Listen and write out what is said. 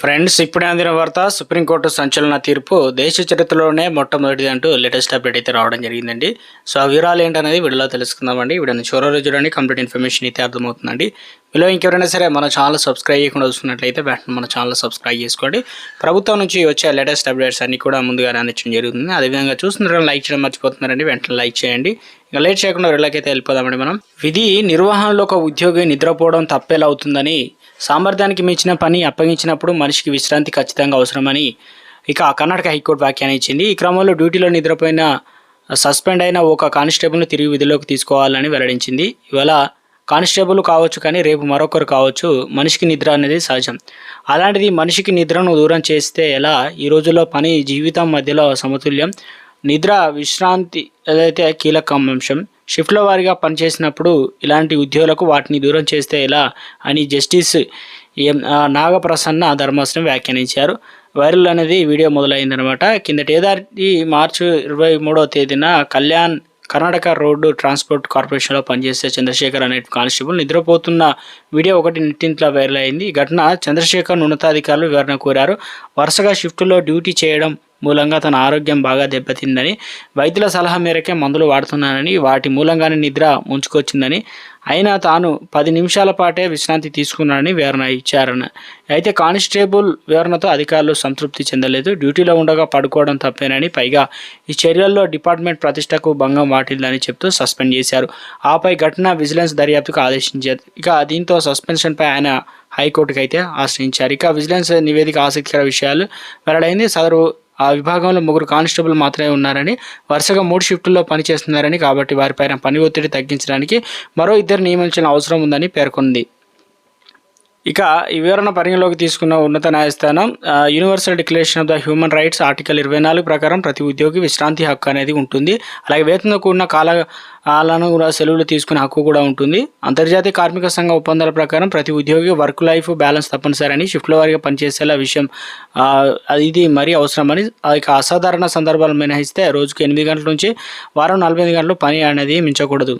Friends ఇప్పుడే అందిన వార్త సుప్రీంకోర్టు సంచలన తీర్పు దేశ చరిత్రలోనే మొట్టమొదటిది అంటూ లేటెస్ట్ అప్డేట్ అయితే రావడం జరిగిందండి. సో ఆ వివరాలు ఏంటనేది వీడియోలో తెలుసుకుందామండి. వీడియోని చివరి చూడండి. కంప్లీట్ ఇన్ఫర్మేషన్ అయితే అర్థమవుతుందండి. మీలో ఇంకెవరైనా సరే మన ఛానల్ సబ్స్క్రైబ్ చేయకుండా చూస్తున్నట్లయితే వెంటనే మన ఛానల్ సబ్స్క్రైబ్ చేసుకోండి. ప్రభుత్వం నుంచి వచ్చే లేటెస్ట్ అప్డేట్స్ అన్ని కూడా ముందుగా అందించడం జరుగుతుంది. అదేవిధంగా చూస్తున్నారని లైక్ చేయడం మర్చిపోతున్నారండి. వెంటనే లైక్ చేయండి. ఇక లేట్ చేయకుండా వెళ్ళకైతే వెళ్ళిపోదామండి మనం. విధి నిర్వహణలో ఒక ఉద్యోగి నిద్రపోవడం తప్పేలా అవుతుందని సామర్థ్యానికి మించిన పని అప్పగించినప్పుడు మనిషికి విశ్రాంతి ఖచ్చితంగా అవసరమని ఇక కర్ణాటక హైకోర్టు వ్యాఖ్యానం ఇచ్చింది. ఈ క్రమంలో డ్యూటీలో నిద్రపోయిన సస్పెండ్ అయిన ఒక కానిస్టేబుల్ను తిరిగి విధిలోకి తీసుకోవాలని వెల్లడించింది. ఇవాళ కానిస్టేబుల్ కావచ్చు కానీ రేపు మరొకరు కావచ్చు మనిషికి నిద్ర అనేది సహజం. అలాంటిది మనిషికి నిద్రను దూరం చేస్తే ఎలా? ఈ రోజుల్లో పని జీవితం మధ్యలో సమతుల్యం. నిద్ర విశ్రాంతి ఏదైతే కీలక అంశం షిఫ్ట్ల వారిగా పనిచేసినప్పుడు ఇలాంటి ఉద్యోగులకు వాటిని దూరం చేస్తే ఎలా? అని జస్టిస్ ఎం నాగప్రసన్న ధర్మాసనం వ్యాఖ్యానించారు. వైరల్ అనేది వీడియో మొదలైందనమాట. కిందటి ఏడాది మార్చి ఇరవై మూడో తేదీన కళ్యాణ్ కర్ణాటక రోడ్డు ట్రాన్స్పోర్ట్ కార్పొరేషన్లో పనిచేసే చంద్రశేఖర్ అనే కానిస్టేబుల్ నిద్రపోతున్న వీడియో ఒకటి నెట్టింట్లో వైరల్ అయింది. ఈ ఘటన చంద్రశేఖర్ ఉన్నతాధికారులు వివరణ కోరారు. వరుసగా షిఫ్టులో డ్యూటీ చేయడం మూలంగా తన ఆరోగ్యం బాగా దెబ్బతిందని వైద్యుల సలహా మేరకే మందులు వాడుతున్నానని వాటి మూలంగానే నిద్ర ముంచుకొచ్చిందని అయినా తాను పది నిమిషాల పాటే విశ్రాంతి తీసుకున్నానని వివరణ ఇచ్చారని అయితే కానిస్టేబుల్ వివరణతో అధికారులు సంతృప్తి చెందలేదు. డ్యూటీలో ఉండగా పడుకోవడం తప్పేనని పైగా ఈ చర్యల్లో డిపార్ట్మెంట్ ప్రతిష్టకు భంగం వాటిల్లని చెప్తూ సస్పెండ్ చేశారు. ఆపై ఘటన విజిలెన్స్ దర్యాప్తుకు ఆదేశించారు. ఇక దీంతో సస్పెన్షన్పై ఆయన హైకోర్టుకు అయితే ఆశ్రయించారు. ఇక విజిలెన్స్ నివేదిక ఆసక్తికర విషయాలు వెల్లడైంది. సదరు ఆ విభాగంలో ముగ్గురు కానిస్టేబుల్ మాత్రమే ఉన్నారని వరుసగా మూడు షిఫ్టుల్లో పనిచేస్తున్నారని కాబట్టి వారిపైన పని ఒత్తిడి తగ్గించడానికి మరో ఇద్దరు నియమించిన అవసరం ఉందని పేర్కొంది. ఇక ఈ వివరణ పరిగణలోకి తీసుకున్న ఉన్నత న్యాయస్థానం universal declaration of the human rights article ఇరవై నాలుగు ప్రకారం ప్రతి ఉద్యోగి విశ్రాంతి హక్కు అనేది ఉంటుంది. అలాగే వేతనంతో కూడిన కాల కాలను కూడా సెలవులు తీసుకునే హక్కు కూడా ఉంటుంది. అంతర్జాతీయ కార్మిక సంఘ ఒప్పందాల ప్రకారం ప్రతి ఉద్యోగి వర్క్ లైఫ్ బ్యాలెన్స్ తప్పనిసరి అని షిఫ్ట్ల వారిగా పనిచేసేలా విషయం అది ఇది మరీ అవసరమని ఆ, ఇక అసాధారణ సందర్భాలు మినహాయిస్తే రోజుకు ఎనిమిది గంటల నుంచి వారం నలభై గంటలు పని అనేది మించకూడదు.